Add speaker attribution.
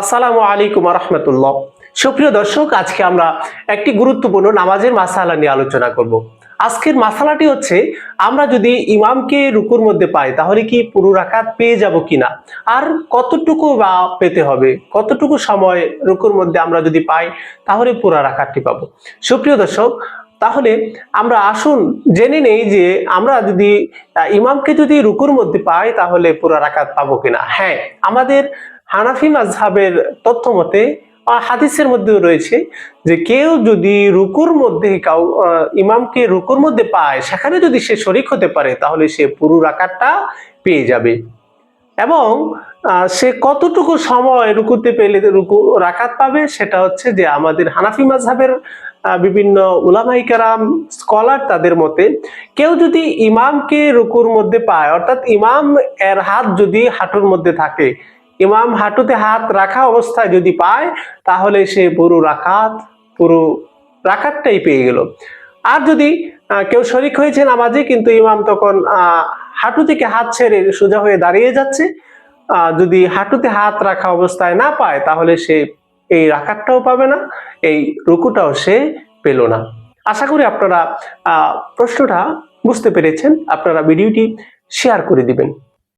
Speaker 1: আসসালামু আলাইকুম রহমতুল্লাহ সুপ্রিয় দর্শক, আজকে আমরা একটি গুরুত্বপূর্ণ নামাজের মাসালা নিয়ে আলোচনা করব। আজকের মাসালাটি হচ্ছে, আমরা যদি ইমামকে রুকুর মধ্যে পাই, তাহলে কি পুরো রাকাত পেয়ে যাব কিনা? আর কতটুকু বা পেতে হবে? কতটুকু সময় রুকুর মধ্যে আমরা যদি পাই, তাহলে পুরো রাকাতটি পাবো। সুপ্রিয় দর্শক, তাহলে আমরা আসুন জেনে নেই যে আমরা যদি ইমামকে যদি রুকুর মধ্যে পাই, তাহলে পুরো রাকাত পাবো কিনা। হ্যাঁ আমাদের হানাফি মাযহাবের তথ্য মতে হাদিসের মধ্যেও রয়েছে যে কেউ যদি রুকুর মধ্যে কাউ ইমামকে রুকুর মধ্যে পায় সেখানে যদি সে শরিক হতে পারে তাহলে সে পুরো রাকাতটা পেয়ে যাবে। এবং সে কতটুকু সময় রুকুতে পেলে রুকু রাকাত পাবে সেটা হচ্ছে যে আমাদের হানাফি মাযহাবের আহ, বিভিন্ন উলামাই কারাম স্কলার তাদের মতে কেউ যদি ইমামকে রুকুর মধ্যে পায় অর্থাৎ ইমাম এর হাত যদি হাঁটুর মধ্যে থাকে ইমাম হাঁটুতে হাত রাখা অবস্থায় যদি পায়, তাহলে সে পুরো রাখাত পুরো রাখাতটাই পেয়ে গেল। আর যদি কেউ শরিক হয়েছে নামাজে, কিন্তু ইমাম তখন হাঁটু থেকে হাত ছেড়ে সোজা হয়ে দাঁড়িয়ে যাচ্ছে যদি হাঁটুতে হাত রাখা অবস্থায় না পায়, তাহলে সে এই রাকাতটাও পাবে না, এই রুকুটাও সে পেল না। আশা করি আপনারা প্রশ্নটা বুঝতে পেরেছেন। আপনারা ভিডিওটি শেয়ার করে দিবেন।